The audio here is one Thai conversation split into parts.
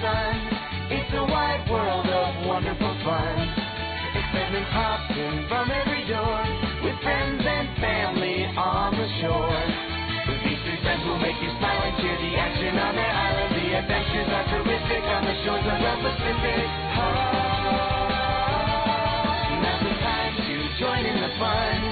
sun. It's a wide world of wonderful fun. Excitement pops in from every door with friends and family on the shore. With these three friends will make you smile and cheer the action on their island. The adventures are terrific on the shores of the Pacific. Ah, now's the time to join in the fun.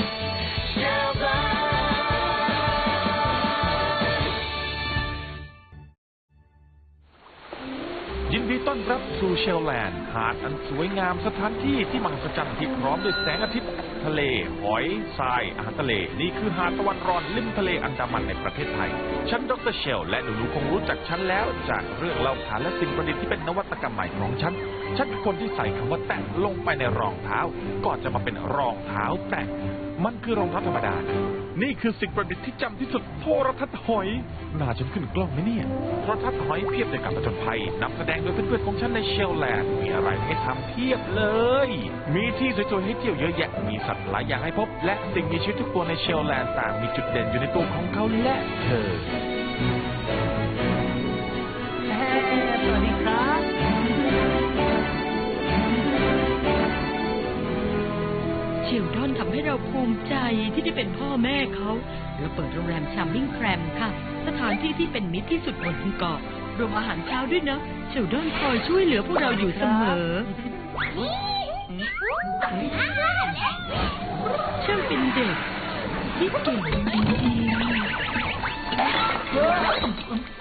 ต้อนรับสู่เชลแลนด์ หาดอันสวยงามสถานที่ที่มหัศจรรย์ที่พร้อมด้วยแสงอาทิตย์ ทะเล หอย ทราย อาหารทะเล นี่คือหาดตะวันร้อนริมทะเลอันดามันในประเทศไทย ฉันดรเชล และหนูๆคงรู้จักฉันแล้ว จากเรื่องเล่าขานและสิ่งประดิษฐ์ที่เป็นนวัตกรรมใหม่ของฉัน ฉันคือคนที่ใส่คำว่าแตะลงไปในรองเท้า ก่อนจะมาเป็นรองเท้าแตะมันคือรองเท้าธรรมดา นี่คือสิ่งประดิษฐ์ที่จำที่สุดโทรทัศน์หอยน่าจนขึ้นกล้องไหมเนี่ยโทรทัศน์หอยเพียบในการผจญภัยนำแสดงโดยเพื่อนๆของฉันในเชลแลนด์มีอะไรให้ทำเพียบเลย มีที่สวยๆให้เที่ยวเยอะแยะมีสัตว์หลายอย่างให้พบ และสิ่งมีชีวิตทุกตัวในเชลแลนด์ต่างมีจุดเด่นอยู่ในตัวของเขาและเธอ เราภูมิใจที่ได้เป็นพ่อแม่เขาเราเปิดโรงแรมชามิงแครมค่ะ สถานที่ที่เป็นมิตรที่สุดบนเกาะรวมอาหารเช้าด้วยนะเชลดอนคอยช่วยเหลือพวกเราอยู่เสมอช่างเป็นเด็กที่เก่งจริงๆ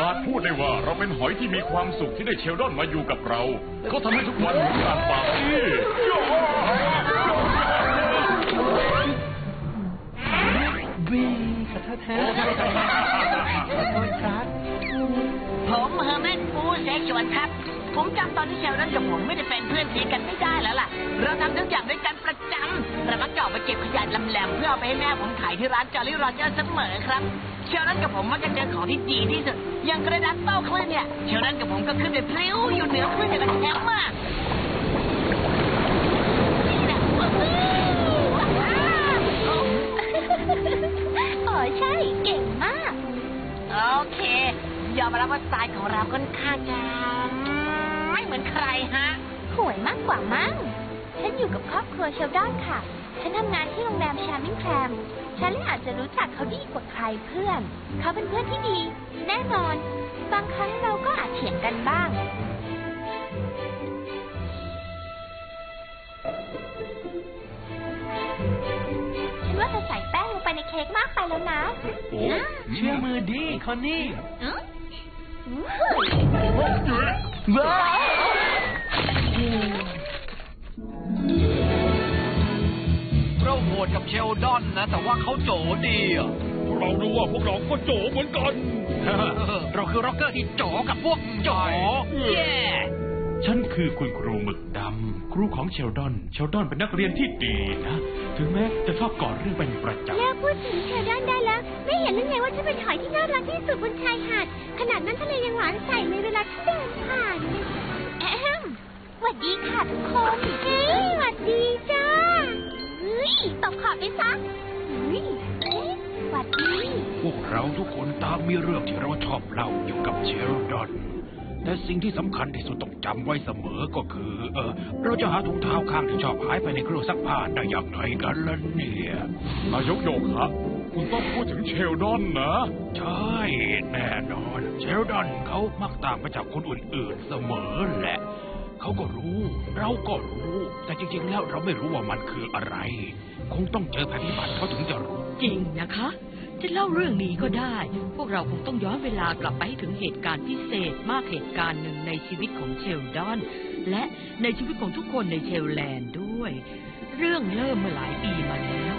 อาจพูดได้ว่าเราเป็นหอยที่มีความสุขที่ได้เชลดอนมาอยู่กับเรา เขาทำให้ทุกวันเหมือนการปาร์ตี้บีขอโทษฮะขอโทษครับผมเฮอร์แมนฟูเซชวนครับ ผมจำตอนที่เชลดอนกับผมไม่ได้เป็นเพื่อนซีกันไม่ได้แล้วล่ะ เราทำทุกอย่างด้วยกันประจำเรามักจะออกไปเก็บขยะลำแหลมเพื่อเอาไปให้แม่ผมขายที่ร้านจอร์ลี่โรเจอร์เสมอครับ เชลดอนกับผมมักจะเจอของที่ดีที่สุดอย่างกระดานเต้าคลื่นเนี่ยเชลดอนกับผมก็ขึ้นไปพลิ้วอยู่เหนือคลื่นอย่างกับแชมป์มากนี่นะว้าวอ๋อใช่เก่งมาก โอเค ยอมรับว่าสไตล์ของเราค่อนข้างจะไม่เหมือนใครฮะ ห่วยมากกว่ามั้ง ฉันอยู่กับครอบครัวเชลดอนค่ะ ฉันทำงานที่โรงแรมชามิงแครมฉันเลยอาจจะรู้จักเขาดีกว่าใครเพื่อน เขาเป็นเพื่อนที่ดี แน่นอน บางครั้งเราก็อาจเถียงกันบ้าง ฉันว่าเธอใส่แป้งลงไปในเค้กมากไปแล้วนะโอ้เชื่อมือดีคอนนี่อืมอืมว้าว ดกับเชลดอนนะ แต่ว่าเขาโจดีอะเราดูว่าพวกเราก็โจเหมือนกัน เราคือร็อกเกอร์ที่โจกับพวกโจเย้ฉันคือคุณครูหมึกดำ ครูของเชลดอน เชลดอนเป็นนักเรียนที่ดีนะ ถึงแม้จะชอบก่อเรื่องเป็นประจเลิกพูดถึงเชลดอนได้แล้ว ไม่เห็นหรือไงว่าฉันเป็นหอยที่น่ารักที่สุดบนชายหาด ขนาดนั้นทะเลยังหวานใสเลยเวลาที่เดินผ่านแอมสวัสดีค่ะทุกคน ไปซะเฮ้ยเอ๊ะสวัสดี พวกเราทุกคนต่างมีเรื่องที่เราชอบเล่าเกี่ยวกับเชลดอน แต่สิ่งที่สำคัญที่สุดต้องจำไว้เสมอก็คือ เออเราจะหาถุงเท้าข้างที่ชอบหายไปในเครื่องซักผ้าได้อย่างไรกันล่ะเนี่ย นายกโยกครับ คุณต้องพูดถึงเชลดอนนะ ใช่แน่นอน เชลดอนเขามักต่างไปจากคนอื่นๆเสมอแหละ เขาก็รู้ เราก็รู้ แต่จริงๆแล้วเราไม่รู้ว่ามันคืออะไร คงต้องเจอภัยพิบัติเขาถึงจะรู้ จริงนะคะ จะเล่าเรื่องนี้ก็ได้ พวกเราคงต้องย้อนเวลากลับไปถึงเหตุการณ์พิเศษมากเหตุการณ์หนึ่งในชีวิตของเชลดอน และในชีวิตของทุกคนในเชลแลนด์ด้วย เรื่องเริ่มเมื่อหลายปีมาแล้ว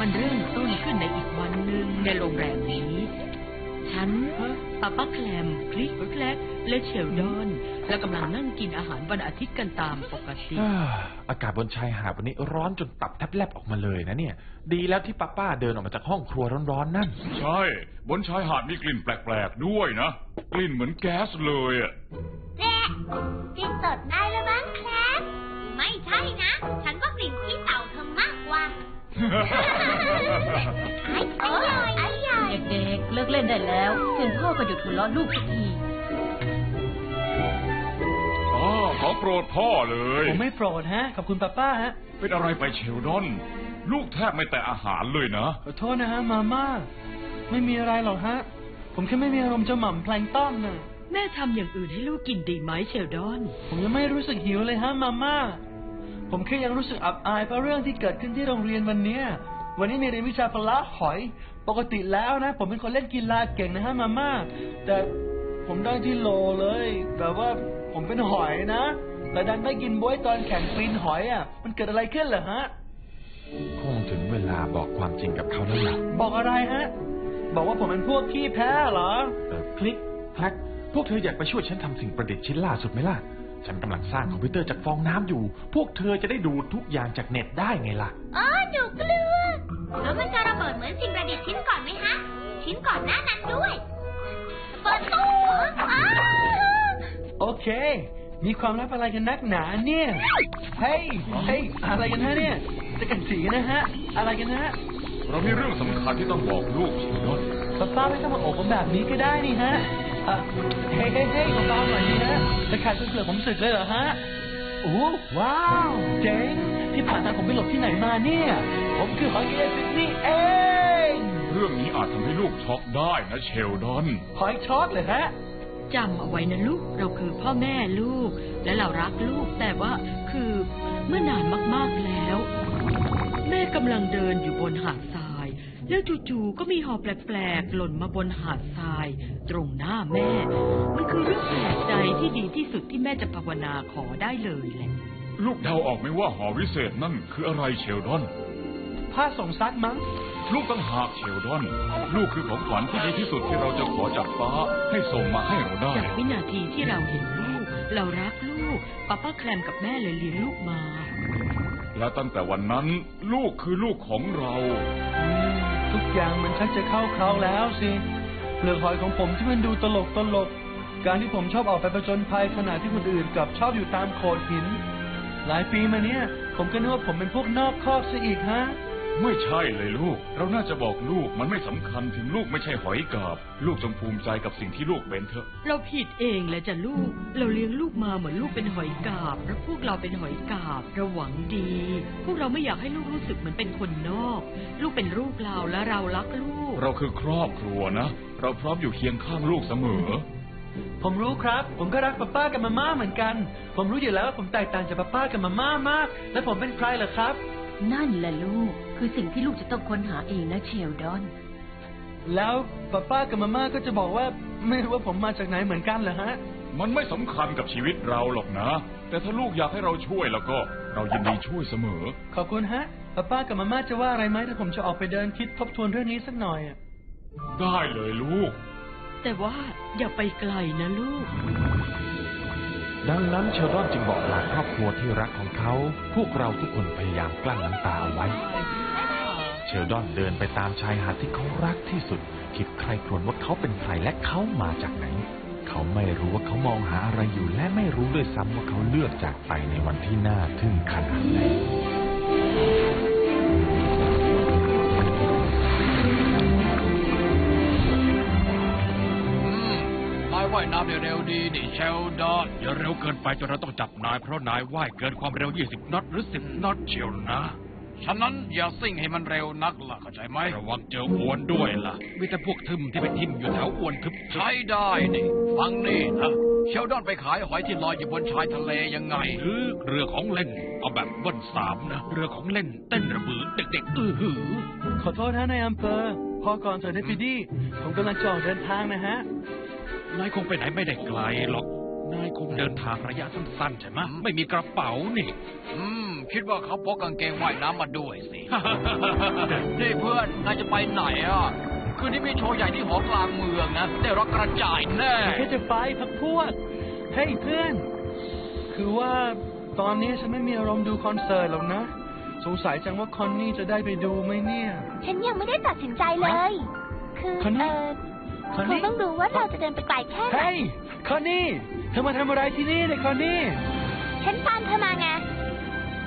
มันเริ่มต้นขึ้นในอีกวันหนึ่งในโรงแรมนี้ ฉันป้าป้าแคลมคลิกแคลกและเชลดอน และกำลังนั่งกินอาหารวันอาทิตย์กันตามปกติ อ่าอากาศบนชายหาดวันนี้ร้อนจนตับแทบแลบออกมาเลยนะเนี่ย ดีแล้วที่ป้าป้าเดินออกมาจากห้องครัวร้อนๆนั่น ใช่ บนชายหาดมีกลิ่นแปลกๆด้วยนะ กลิ่นเหมือนแก๊สเลยอะแน่กินสดได้แล้วมั้งแคลปไม่ใช่นะ ฉันว่ากลิ่นขี้เต่าเธอมากกว่า ไอ้อร่อยไอ้ใหญ่เด็กๆเลิลิกเล่นได้แล้วเพียงพ่อก็หยุดหัวเราะลูกสักทีอ๋อของโปรดพ่อเลย ผมไม่โปรดฮะ ขอบคุณป้าป้าฮะ เป็นอะไรไปเชลดอน ลูกแทบไม่แต่อาหารเลยนะ ขอโทษนะฮะ มาม่า ไม่มีอะไรหรอกฮะ ผมแค่ไม่มีอารมณ์จะหม่ำแพลงก์ต้อนน่ะ แม่ทำอย่างอื่นให้ลูกกินดีไหมเชลดอน ผมยังไม่รู้สึกหิวเลยฮะ มาม่า ผมแค่ยังรู้สึกอับอายเพราะเรื่องที่เกิดขึ้นที่โรงเรียนวันเนี้ยวันนี้มีเรียนวิชาพละหอย ปกติแล้วนะ ผมเป็นคนเล่นกีฬาเก่งนะฮะมาม่าแต่ผมได้ที่โลเลย แบบว่าผมเป็นหอยนะแต่ดันไม่กินบ๊วยตอนแข่งปีนหอยอะ มันเกิดอะไรขึ้นเหรอฮะ คงถึงเวลาบอกความจริงกับเขาแล้วล่ะ บอกอะไรฮะ บอกว่าผมเป็นพวกขี้แพ้เหรอ เออคลิกแคลกพวกเธออยากไปช่วยฉันทำสิ่งประดิษฐ์ชิ้นล่าสุดไหมล่ะ ฉันกำลังสร้างคอมพิวเตอร์จากฟองน้ำอยู่ พวกเธอจะได้ดูทุกอย่างจากเน็ตได้ไงล่ะ อ๋อหนูกลัว แล้วมันจะระเบิดเหมือนสิ่งประดิษฐ์ชิ้นก่อนไหมฮะ ชิ้นก่อนหน้านั้นด้วยเปิดตู้อ้าวโอเค มีความลับอะไรกันนักหนาเนี่ย เฮ้ย เฮ้ย อะไรกันฮะเนี่ย จะกันสีกันนะฮะ อะไรกันฮะ เรามีเรื่องสำคัญที่ต้องบอกลูกเชลดอนป้าป้าไม่ต้องมาโอบผมแบบนี้ก็ได้นี่ฮะอะเฮ้ยเฮ้ยเฮ้ยเบาๆหน่อยนี่นะจะขาดจนเปลือกผมสึกเลยเหรอฮะโอ้ว้าว เจ๋ง ที่ผ่านมาผมไปหลบที่ไหนมาเนี่ย ผมคือหอยเอฟิกนี่เองเรื่องนี้อาจทำให้ลูกช็อกได้นะเชลดอนหอยช็อตเลยฮะจำเอาไว้นะลูก เราคือพ่อแม่ลูก และเรารักลูก แต่ว่าคือเมื่อนานมากๆแล้ว แม่กำลังเดินอยู่บนหาดทราย แล้วจู่ๆก็มีหอแปลกๆหล่นมาบนหาดทราย ตรงหน้าแม่ มันคือเรื่องแปลกใจที่ดีที่สุดที่แม่จะภาวนาขอได้เลยแหละ ลูกเดาออกไหมว่าหอวิเศษนั่นคืออะไรเชลดอน ผ้าส่งซักมั้ง ลูกต้องหากเชลดอน ลูกคือของขวัญที่ดีที่สุดที่เราจะขอจากฟ้าให้ส่งมาให้เราได้ จากวินาทีที่เราเห็นลูก เรารักลูกป้าป้าแคลมกับแม่เลยเลี้ยงลูกมา และตั้งแต่วันนั้น ลูกคือลูกของเราอืมทุกอย่างมันชักจะเข้าเคราแล้วสิเปลือกหอยของผมที่มันดูตลกตลก การที่ผมชอบออกไปประจนภัยขณะที่คนอื่นกลับชอบอยู่ตามโขดหิน หลายปีมาเนี้ยผมก็นึกว่าผมเป็นพวกนอกคอกซะอีกฮะ ไม่ใช่เลยลูก เราน่าจะบอกลูกมันไม่สำคัญถึงลูกไม่ใช่หอยกาบ ลูกจงภูมิใจกับสิ่งที่ลูกเป็นเถอะ เราผิดเองแหละจ้ะลูก เราเลี้ยงลูกมาเหมือนลูกเป็นหอยกาบ แล้วพวกเราเป็นหอยกาบเราหวังดี พวกเราไม่อยากให้ลูกรู้สึกเหมือนเป็นคนนอก ลูกเป็นลูกเราและเรารักลูก เราคือครอบครัวนะ เราพร้อมอยู่เคียงข้างลูกเสมอ ผมรู้ครับ ผมก็รักป้าป้ากับมาม่าเหมือนกัน ผมรู้อยู่แล้วว่าผมแตกต่างจากป้าป้ากับมาม่ามาก และผมเป็นใครเหรอครับ นั่นแหละลูก คือสิ่งที่ลูกจะต้องค้นหาเองนะเชลดอน แล้วป้าป้ากับมาม่าก็จะบอกว่า ไม่รู้ว่าผมมาจากไหนเหมือนกันเหรอฮะ มันไม่สำคัญกับชีวิตเราหรอกนะ แต่ถ้าลูกอยากให้เราช่วยแล้วก็ เรายินดีช่วยเสมอ ขอบคุณฮะป้าป้ากับมาม่าจะว่าอะไรไหมถ้าผมจะออกไปเดินคิดทบทวนเรื่องนี้สักหน่อยอะได้เลยลูก แต่ว่าอย่าไปไกลนะลูก ดังนั้นเชลดอนจึงบอกลาครอบครัวที่รักของเขา พวกเราทุกคนพยายามกลั้นน้ำตาเอาไว้ เชลดอนเดินไปตามชายหาดที่เขารักที่สุด คิดใครครวญว่าเขาเป็นใครและเขามาจากไหน เขาไม่รู้ว่าเขามองหาอะไรอยู่และไม่รู้ด้วยซ้ำว่าเขาเลือกจากไปในวันที่น่าทึ่งขนาดไหนนายว่ายน้ำได้เร็วดีนี่เชลดอนอย่าเร็วเกินไปจนเราต้องจับนายเพราะนายว่ายเกินความเร็ว 20 น็อตหรือ 10 น็อตเชียวนะ ฉะนั้นอย่าซิ่งให้มันเร็วนักล่ะเข้าใจไหมระวังเจออวนด้วยล่ะ มีแต่พวกทึมที่ไปทิมอยู่แถวอวนทึบใช้ได้นี่ฟังนี่นะเชลดอนไปขายหอยที่ลอยอยู่บนชายทะเลยังไงหรือเรือของเล่นเอาแบบเบิ้ลสามนะเรือของเล่นเต้นระเบิดเด็กๆอื้อหือขอโทษฮะนายอำเภอพอก่อนเถอะเดพิดี้ผมกำลังจะออกเดินทางนะฮะ นายคงไปไหนไม่ได้ไกลหรอก นายคงเดินทางระยะสั้นๆใช่ไหมไม่มีกระเป๋านี่ อืม คิดว่าเขาพกกางเกงว่ายน้ำมาด้วยสิ นี่เพื่อนนายจะไปไหนอะ คืนนี้มีโชว์ใหญ่ที่หอกลางเมืองนะ ได้รักกระจายแน่แค่จะไปพักพวก เฮ้ยเพื่อน คือว่าตอนนี้ฉันไม่มีอารมณ์ดูคอนเสิร์ตหรอกนะ สงสัยจังว่าคอนนี่จะได้ไปดูไหมเนี่ย ฉันยังไม่ได้ตัดสินใจเลย คือคอนนี่ เออ คอนคงนี่ต้องดูว่าเราจะเดินไปไกลแค่ไหน เฮ้ยคอนนี่เธอมาทำอะไรที่นี่เนี่ยคอนนี่ฉันตามเธอมาไง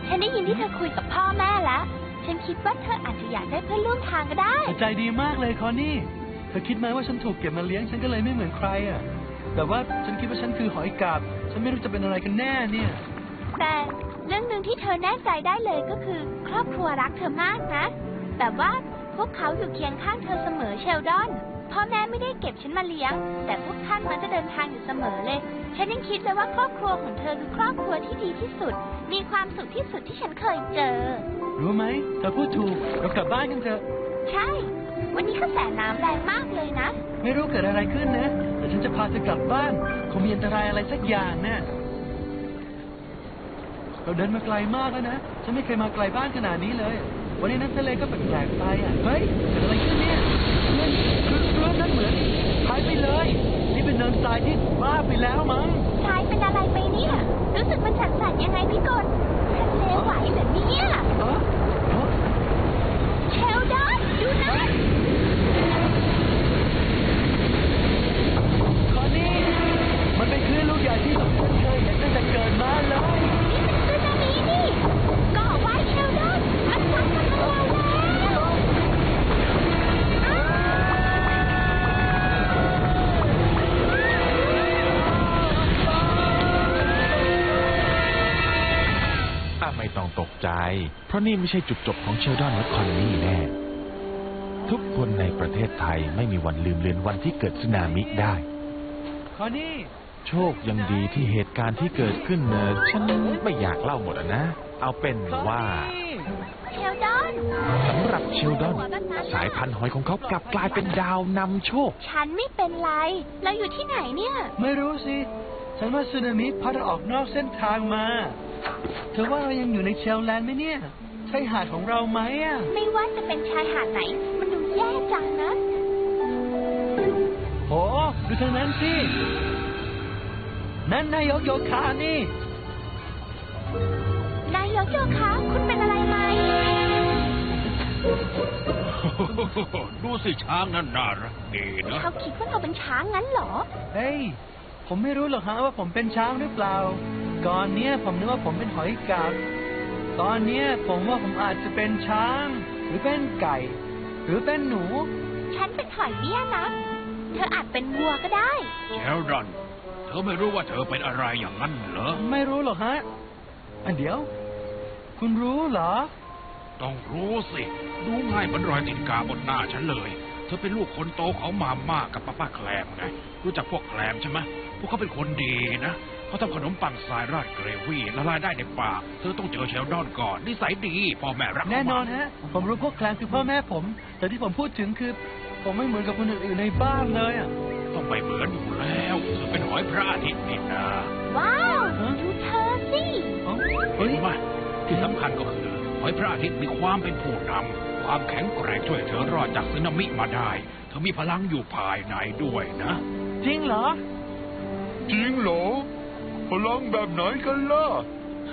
ฉันได้ยินที่เธอคุยกับพ่อแม่แล้ว ฉันคิดว่าเธออาจจะอยากได้เพื่อนร่วมทางก็ได้ใจดีมากเลยคอนนี่ธอคิดไหมว่าฉันถูกเก็บมาเลี้ยงฉันก็เลยไม่เหมือนใครอะ แต่ว่าฉันคิดว่าฉันคือหอยกาบ ฉันไม่รู้จะเป็นอะไรกันแน่เนี่ย แต่เรื่องหนึ่งที่เธอแน่ใจได้เลยก็คือ ครอบครัวรักเธอมากนะ แบบว่า พวกเขาอยู่เคียงข้างเธอเสมอเชลดอน พ่อแม่ไม่ได้เก็บฉันมาเลี้ยง แต่พวกท่านมันจะเดินทางอยู่เสมอเลย ฉันยังคิดเลยว่าครอบครัวของเธอคือครอบครัวที่ดีที่สุด มีความสุขที่สุดที่ฉันเคยเจอ รู้ไหมเธอพูดถูกเรากลับบ้านกันเถอะ ใช่ วันนี้กระแสน้ำแรงมากเลยนะ ไม่รู้เกิดอะไรขึ้นนะ แต่ฉันจะพาเธอกลับบ้าน คงมีอันตรายอะไรสักอย่างนะเราเดินมาไกลมากแล้วนะ ฉันไม่เคยมาไกลบ้านขนาดนี้เลย วันนี้น้ำทะเลก็แปลกๆไปอะ เฮ้ยเกิดอะไรขึ้นเนี่ยเพื่อนคือเพื่อนนั้นเหมือนหายไปเลย นี่เป็นเนินทรายที่บ้าไปแล้วมั้งชายเป็นอะไรไปเนี่ย รู้สึกมันสั่นๆยังไงพี่กนทะเลไหวเหรอเนี่ยเออเออเชลดอนดูนั่น ราะนี่ไม่ใช่จุดจบของเชลดอนและคอนนี่แน่ ทุกคนในประเทศไทยไม่มีวันลืมเลือนวันที่เกิดสึนามิได้ คอนนี่ โชคยังดีที่เหตุการณ์ที่เกิดขึ้นเนอะฉันไม่อยากเล่าหมดอะนะ เอาเป็นว่า เชลดอนสำหรับเชลดอน สายพันธุ์หอยของเขากลับกลายเป็นดาวนำโชค ฉันไม่เป็นไร เราอยู่ที่ไหนเนี่ย ไม่รู้สิ ฉันว่าสึนามิพัดเราออกนอกเส้นทางมา เธอว่าเรายังอยู่ในเชลแลนด์ไหมเนี่ย ใช่หาดของเราไหมอะ ไม่ว่าจะเป็นชายหาดไหน มันดูแย่จังนะ โห ดูทางนั้นสิ นั่นนายกโยคานี่ นายกโยคะคุณเป็นอะไรไหม ดูสิช้างนั่นน่ารักดีนะ เขาคิดว่าเราเป็นช้างงั้นเหรอ เฮ้ย ผมไม่รู้หรอกฮะว่าผมเป็นช้างหรือเปล่า ก่อนเนี้ยผมนึกว่าผมเป็นหอยกาบตอนเนี้ยผมว่าผมอาจจะเป็นช้าง หรือเป็นไก่ หรือเป็นหนู ฉันเป็นหอยเบี้ยนะ เธออาจเป็นวัวก็ได้เชลดอนเธอไม่รู้ว่าเธอเป็นอะไรอย่างนั้นเหรอ ไม่รู้หรอกฮะ อันเดียว คุณรู้เหรอ ต้องรู้สิ ดูง่ายเหมือนรอยติดกาบนหน้าฉันเลย เธอเป็นลูกคนโตของมาม่ากับป้าป้าแคลมไง รู้จักพวกแคลมใช่ไหมพวกเขาเป็นคนดีนะ เขาทำขนมปังทรายราดเกรวี่ละลายได้ในปากเธอต้องเจอเชลดอนก่อนนิสัยดีพ่อแม่รักเขาแน่นอนมากฮะ ผมรู้พวกแคลนคือพ่อแม่ผม แต่ที่ผมพูดถึงคือ ผมไม่เหมือนกับคนอื่นๆในบ้านเลยอะ ต้องไปเหมือนอยู่แล้วเธอเป็นหอยพระอาทิตย์นี่นะว้าว ฮะ ดูเธอสิ เอ้าเห็เฮ้นยไหมที่สำคัญก็คือหอยพระอาทิตย์มีความเป็นผู้นำความแข็งแกร่งช่วยเธอรอดจากสึนามิมาได้ เธอมีพลังอยู่ภายในด้วยนะ จริงเหรอ จริงเหรอ พลังแบบไหนกันล่ะ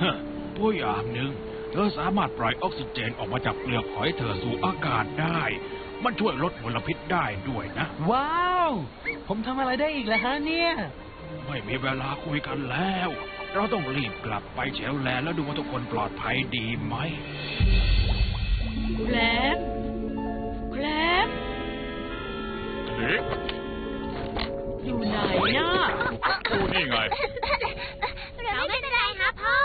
ฮะตัวอย่างหนึ่งเธอสามารถปล่อยออกซิเจนออกมาจากเปลือกหอยเธอสู่อากาศได้ มันช่วยลดมลพิษได้ด้วยนะ ว้าว ผมทำอะไรได้อีกแล้วฮะเนี่ย ไม่มีเวลาคุยกันแล้ว เราต้องรีบกลับไปเชลแลนด์แล้วดูว่าทุกคนปลอดภัยดีไหมแคลมแคลมเอ๊ะอยู่ไหนน่ะโอ้นี่ไง เราไม่เป็นไรนะพ่อ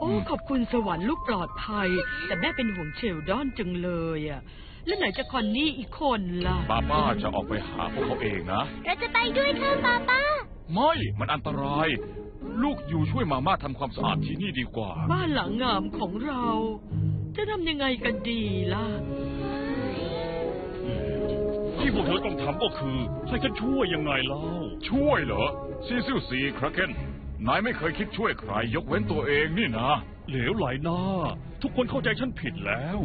โอ้ขอบคุณสวรรค์ลูกปลอดภัย แต่แม่เป็นห่วงเชลดอนจังเลยอะ แล้วไหนจะคอนนี่อีกคนล่ะ ป้าป้าจะออกไปหาพวกเขาเองนะ เราจะไปด้วยค่ะป้าป้า ไม่ มันอันตราย ลูกอยู่ช่วยมาม่าทำความสะอาดที่นี่ดีกว่า บ้านหลังงามของเรา จะทำยังไงกันดีล่ะ ที่พวกเธอต้องทำก็คือ ให้ฉันช่วยยังไงเล่า ช่วยเหรอซีซิลซีคราเกนนายไม่เคยคิดช่วยใครยกเว้นตัวเองนี่นะ เหลวไหลหน้า ทุกคนเข้าใจฉันผิดแล้ว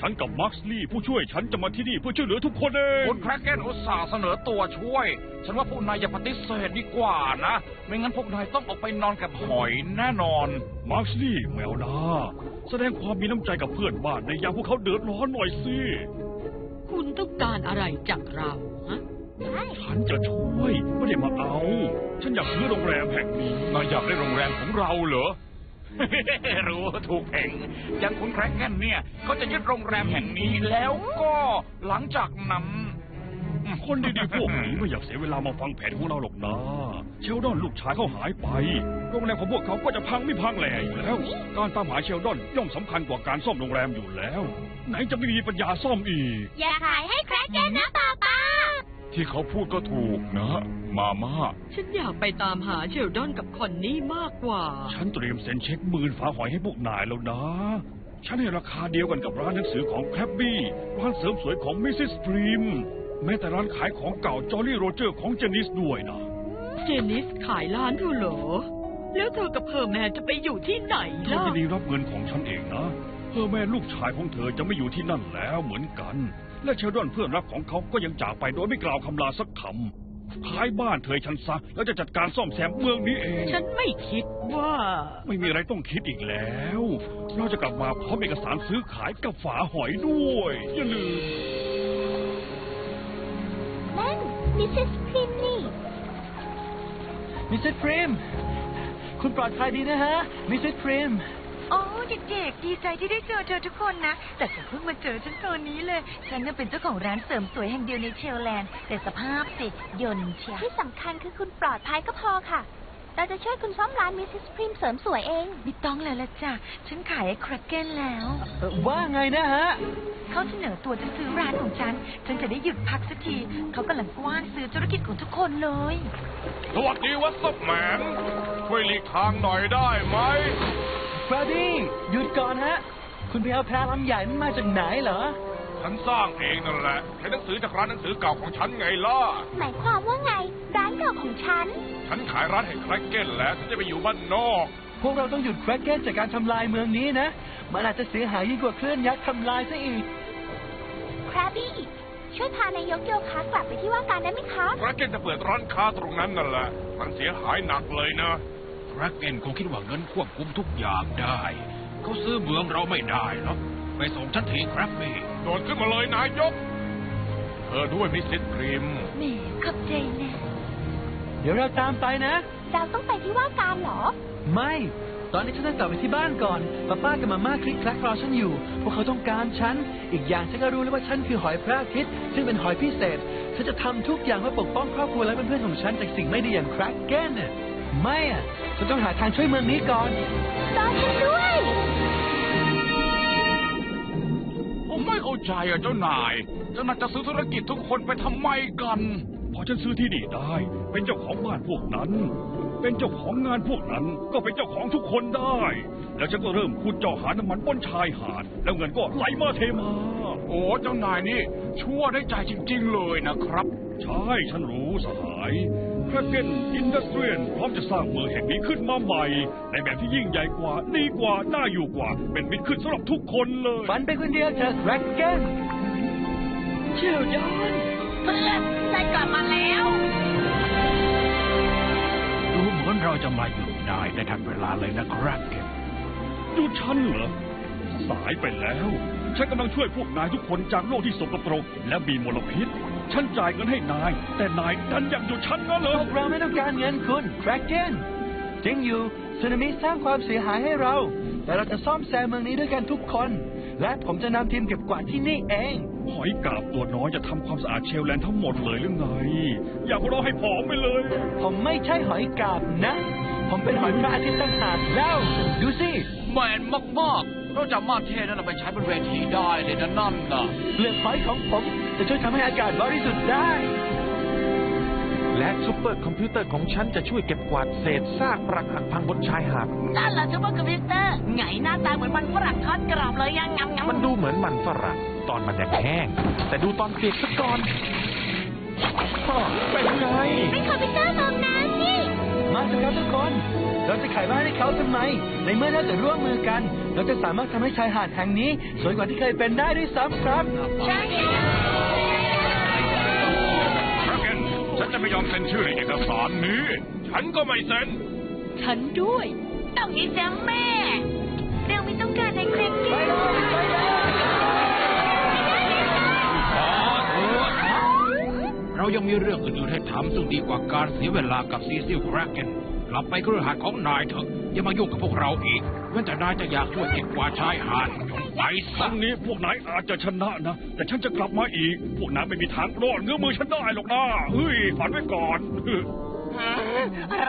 ฉันกับมาร์คลี่ผู้ช่วยฉันจะมาที่นี่เพื่อช่วยเหลือทุกคนเอง คุณแครกเกนอุตส่าห์เสนอตัวช่วย ฉันว่าพวกนายอย่าปฏิเสธดีกว่านะ ไม่งั้นพวกนายต้องออกไปนอนกับหอยแน่นอน มาร์คลี่แมวนาแสดงความมีน้ำใจกับเพื่อนบ้านในยามพวกเขาเดือดร้อนหน่อยสิ คุณต้องการอะไรจากเราฮะ ฉันจะช่วยไม่ได้มาเอา ฉันอยากซื้อโรงแรมแห่งนี้นายอยากได้โรงแรมของเราเหรอ รู้ถูกเองอย่างคุณแครกแกนเนี่ยเขาจะยึดโรงแรมแห่งนี้แล้วก็หลังจากนั้น คนดีๆพวกนี้ไม่อยากเสียเวลามาฟังแผนของเราหรอกนะ เชลดอนลูกชายเขาหายไป โรงแรมของพวกเขาก็จะพังไม่พังแหล่อยู่แล้ว การตามหาเชลดอนย่อมสำคัญกว่าการซ่อมโรงแรมอยู่แล้ว ไหนจะไม่มีปัญญาซ่อมอีก อย่าขายให้แครกเกนนะป้าป้าที่เขาพูดก็ถูกนะ มาม่า ฉันอยากไปตามหาเชลดอนกับคอนนี่มากกว่า ฉันเตรียมเซ็นเช็คหมื่นฝาหอยให้พวกนายแล้วนะ ฉันให้ราคาเดียวกันกับร้านหนังสือของแครบบี้ ร้านเสริมสวยของมิสซิสพรีม แม้แต่ร้านขายของเก่าจอร์ลี่โรเจอร์ของเจนิสด้วยนะ เจนิสขายร้านเธอเหรอ แล้วเธอกับเพอร์แมนจะไปอยู่ที่ไหนเธอล่ะ จะดีรับเงินของฉันเองนะเพื่อแม่ลูกชายของเธอจะไม่อยู่ที่นั่นแล้วเหมือนกัน และเชลดอนเพื่อนรักของเขาก็ยังจากไปโดยไม่กล่าวคำลาสักคำขายบ้านเธอให้ฉันซะแล้วจะจัดการซ่อมแซมเมืองนี้เอง ฉันไม่คิดว่า ไม่มีอะไรต้องคิดอีกแล้ว เราจะกลับมาพร้อมเอกสารซื้อขายกับฝาหอยด้วย อย่าลืมนั่น มิสซิสพริมนี่ มิสเตอร์พริม คุณปลอดภัยดีนะฮะ มิสเตอร์พริม โอ้เด็กๆดีใจที่ได้เจอเธอทุกคนนะ แต่จะเพิ่งมาเจอฉันตอนนี้เลย ฉันน่ะเป็นเจ้าของร้านเสริมสวยแห่งเดียวในเชลแลนด์ แต่สภาพสิยนต์เชียที่สำคัญคือคุณปลอดภัยก็พอค่ะ เราจะช่วยคุณซ่อมร้านมิสซิสพริมเสริมสวยเอง ไม่ต้องแล้วละจ้ะ ฉันขายไอ้ครกเก้นแล้วเอ่อว่าไงนะฮะ เขาเสนอตัวจะซื้อร้านของฉัน ฉันจะได้หยุดพักสักที เขากำลังกว้านซื้อธุรกิจของทุกคนเลย สวัสดีวัดซับแมนช่วยหลีกทางหน่อยได้ไหมฟรดดี้หยุดก่อนฮะ คุณไปเอาแพรลำใหญ่นั้นมาจากไหนเหรอ ฉันสร้างเองนั่นแหละใช้หนังสือจากร้านหนังสือเก่าของฉันไงล่ะ หมายความว่าไง ร้านเก่าของฉัน ฉันขายร้านแห่งแครกเก้นแล้วฉันจะไปอยู่บ้านนอก พวกเราต้องหยุดแครกเก้นจากการทำลายเมืองนี้นะ มันอาจจะเสียหายยิ่งกว่าคลื่นยักษ์ทำลายซะอีก คราบี้ช่วยพานายกโยคะกลับไปที่ว่าการได้ไหมคะแครกเก้นจะเปิดร้านค้าตรงนั้นนั่นแหละ มันเสียหายหนักเลยนะแร็กเกนคงคิดว่าเงินควบคุมทุกอย่างได้ เขาซื้อเมืองเราไม่ได้หรอกไปส่งฉันทีครับพี่โดดขึ้นมาเลยนายก เธอด้วยมิสซิสพริมแหมขอบใจนะ เดี๋ยวเราตามไปนะ เราต้องไปที่ว่าการเหรอ ไม่ ตอนนี้ฉันต้องกลับไปที่บ้านก่อนป้าป้ากับมาม่าคลิกคลักรอฉันอยู่ พวกเขาต้องการฉัน อีกอย่างฉันก็รู้แล้วว่าฉันคือหอยพระอาทิตย์ซึ่งเป็นหอยพิเศษ ฉันจะทำทุกอย่างเพื่อปกป้องครอบครัวและเพื่อนๆของฉันจากสิ่งไม่ดีอย่างแครกเก้นน่ะไม่อะฉันต้องหาทางช่วยเมืองนี้ก่อนรอฉันด้วยผมไม่เข้าใจอะเจ้านายเจ้านายจะซื้อธุรกิจทุกคนไปทำไมกัน พอฉันซื้อที่นี่ได้ เป็นเจ้าของบ้านพวกนั้น เป็นเจ้าของงานพวกนั้นก็เป็นเจ้าของทุกคนได้ แล้วฉันก็เริ่มขุดเจาะหาน้ำมันบนชายหาด แล้วเงินก็ไหลมาเทมา โอ้เจ้านายนี่ ชั่วได้ใจจริง ๆ เลยนะครับ ใช่ฉันรู้สหายแครกเกนอินดัสเทรียนพร้อมจะสร้างเมืองแห่งนี้ขึ้นมาใหม่ ในแบบที่ยิ่งใหญ่กว่าดีกว่าน่าอยู่กว่า เป็นมิตรขึ้นสำหรับทุกคนเลยฝันไปคนเดียวเถอะแครกเก้นเชลดอน เพื่อนนายกลับมาแล้วดูเหมือนเราจะมาอยู่ได้ในทันเวลาเลยนะครับเกนหยุดฉันเหรอ สายไปแล้ว ฉันกำลังช่วยพวกนายทุกคนจากโลกที่สกปรกและมีมลพิษ ฉันจ่ายเงินให้นาย แต่นายดันอยากหยุดฉันงั้นเหรพอ วกเราไม่ต้องการเงินคุณแครกเก้นจริงอยู่สึนามิสร้างความเสียหายให้เรา แต่เราจะซ่อมแซมเมืองนี้ด้วยกันทุกคน และผมจะนำทีมเก็บกวาดที่นี่เอง หอยกาบตัวน้อยจะทำความสะอาดเชลแลนด์ทั้งหมดเลยหรือไง อยากรอให้ผอมไปเลย ผมไม่ใช่หอยกาบนะ ผมเป็นหอยพระอาทิตย์ต่างหากแล้ว ดูสิแมนมากๆเราจะมาเทนั่นนะไปใช้บนเวทีได้เลยนะนั่นน่ะเปลือกหอยของผมจะช่วยทำให้อากาศบริสุทธิ์ได้ และซูเปอร์คอมพิวเตอร์ของฉันจะช่วยเก็บกวาดเศษซากปรักหักพังบนชายหาด นั่นแหละซูเปอร์คอมพิวเตอร์ไงหน้าตาเหมือนมันฝรั่งทอดกรอบเลยยังงำงำมันดูเหมือนมันฝรั่ง ตอนมันยังแห้ง แต่ดูตอนเปียกซะก่อนอ้อเป็นไง เป็นคอมพิวเตอร์มองน้ำนี่ มาเถอะครับทุกคน เราจะขายบ้านให้เขาทำไม ในเมื่อเราจะร่วมมือกัน เราจะสามารถทำให้ชายหาดแห่งนี้ สวยกว่าที่เคยเป็นได้ด้วยซ้ำครับ ใช่แครกเก้นฉันจะไม่ยอมเซ็นชื่อในเอกสารนี้ ฉันก็ไม่เซ็น ฉันด้วย ต้องยินเสียงแม่ เราไม่ต้องการไอ้คร เก้นเรายังมีเรื่องอื่นๆให้ทำซึ่งดีกว่าการเสียเวลากับซีซิลแครกเกนโดลับไปเครือหาดของนายเถอะ อย่ามายุ่งกับพวกเราอีกเว้นแต่นายจะอยากช่วยเก็บกวาดชายหาดจงไปคซะรั้งนี้พวกนายอาจจะชนะนะ แต่ฉันจะกลับมาอีก พวกนายไม่มีทางรอดเงื้อมือฉันได้หรอกนะเฮ้ยฝันไว้ก่อน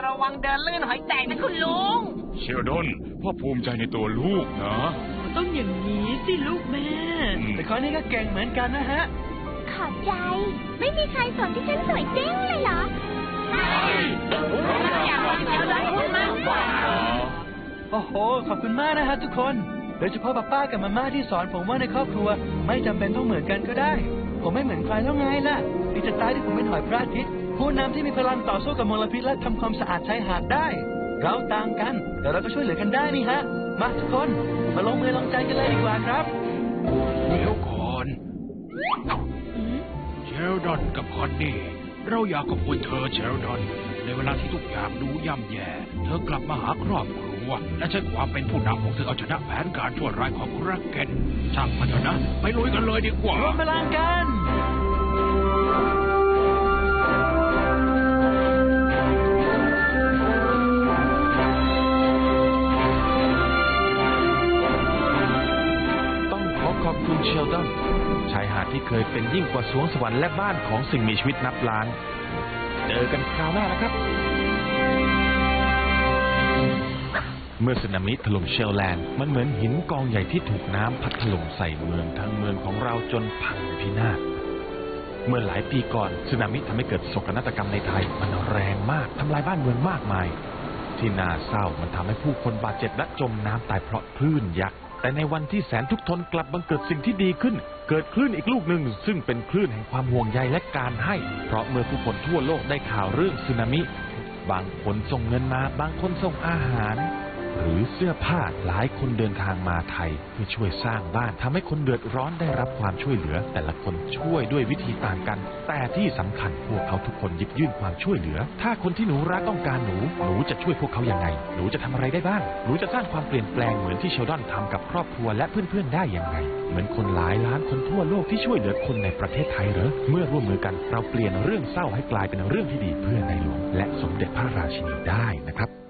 ระวังเดินลื่นหอยแตกนะคุณลุง เชลดอนพ่อภูมิใจในตัวลูกนะ ต้องอย่างนี้สิลูกแม่ แต่คนนี้ก็เก่งเหมือนกันนะฮะ ขอบใจ ไม่มีใครสนที่ฉันสวยเด้งเลยเหรออยากฟังเชลดอนพูดมากกว่า โอ้โห ขอบคุณมากนะฮะทุกคน โดยเฉพาะป้าป้ากับมาม่าที่สอนผมว่าในครอบครัว ไม่จำเป็นต้องเหมือนกันก็ได้ ผมไม่เหมือนใครแล้วไงล่ะดีจะตายที่ผมเป็นหอยพระอาทิตย์ผู้นำที่มีพลังต่อสู้กับมลพิษและทำความสะอาดชายหาดได้ เราต่างกัน แต่เราก็ช่วยเหลือกันได้นี่ฮะ มาทุกคน มาลงมือลงใจกันเลยดีกว่าครับ ดอนกับคอนนี่เราอยากขอบคุณเธอเชลดอน ในเวลาที่ทุกอย่างดูย่ำแย่ เธอกลับมาหาครอบครัว และใช้ความเป็นผู้นำของเธอเอาชนะแผนการชั่วร้ายของรักเกนช่างมันเถอะนะ ไปลุยกันเลยดีกว่ารวมพลังกัน ที่เคยเป็นยิ่งกว่าสวงสวรรค์และบ้านของสิ่งมีชีวิตนับล้าน เจอกันคราวหน้านะครับ เมื่อสึนามิถล่มเชลแลนด์มันเหมือนหินกองใหญ่ที่ถูกน้ำพัดถล่มใส่เมืองทั้งเมืองของเราจนพังพินาศเมื่อหลายปีก่อนสึนามิทำให้เกิดโศกนาฏกรรมในไทย มันแรงมากทำลายบ้านเมืองมากมาย ที่น่าเศร้ามันทำให้ผู้คนบาดเจ็บและจมน้ำตายเพราะคลื่นยักษ์ แต่ในวันที่แสนทุกข์ทนกลับบังเกิดสิ่งที่ดีขึ้น เกิดคลื่นอีกลูกหนึ่ง ซึ่งเป็นคลื่นแห่งความห่วงใยและการให้ เพราะเมื่อผู้คนทั่วโลกได้ข่าวเรื่องสึนามิ บางคนส่งเงินมา บางคนส่งอาหาร หรือเสื้อผ้าหลายคนเดินทางมาไทยเพื่อช่วยสร้างบ้านทำให้คนเดือดร้อนได้รับความช่วยเหลือ แต่ละคนช่วยด้วยวิธีต่างกัน แต่ที่สำคัญพวกเขาทุกคนยิบยื่นความช่วยเหลือ ถ้าคนที่หนูรักต้องการหนู หนูจะช่วยพวกเขายังไง หนูจะทำอะไรได้บ้าง หนูจะสร้างความเปลี่ยนแปลงเหมือนที่เชลดอนทำกับครอบครัวและเพื่อนๆได้อยังไง เหมือนคนหลายล้านคนทั่วโลกที่ช่วยเหลือคนในประเทศไทยเหรอเมื่อร่วมมือกันเราเปลี่ยนเรื่องเศร้าให้กลายเป็นเรื่องที่ดีเพื่อในหลวงและสมเด็จพระราชินีได้นะครับ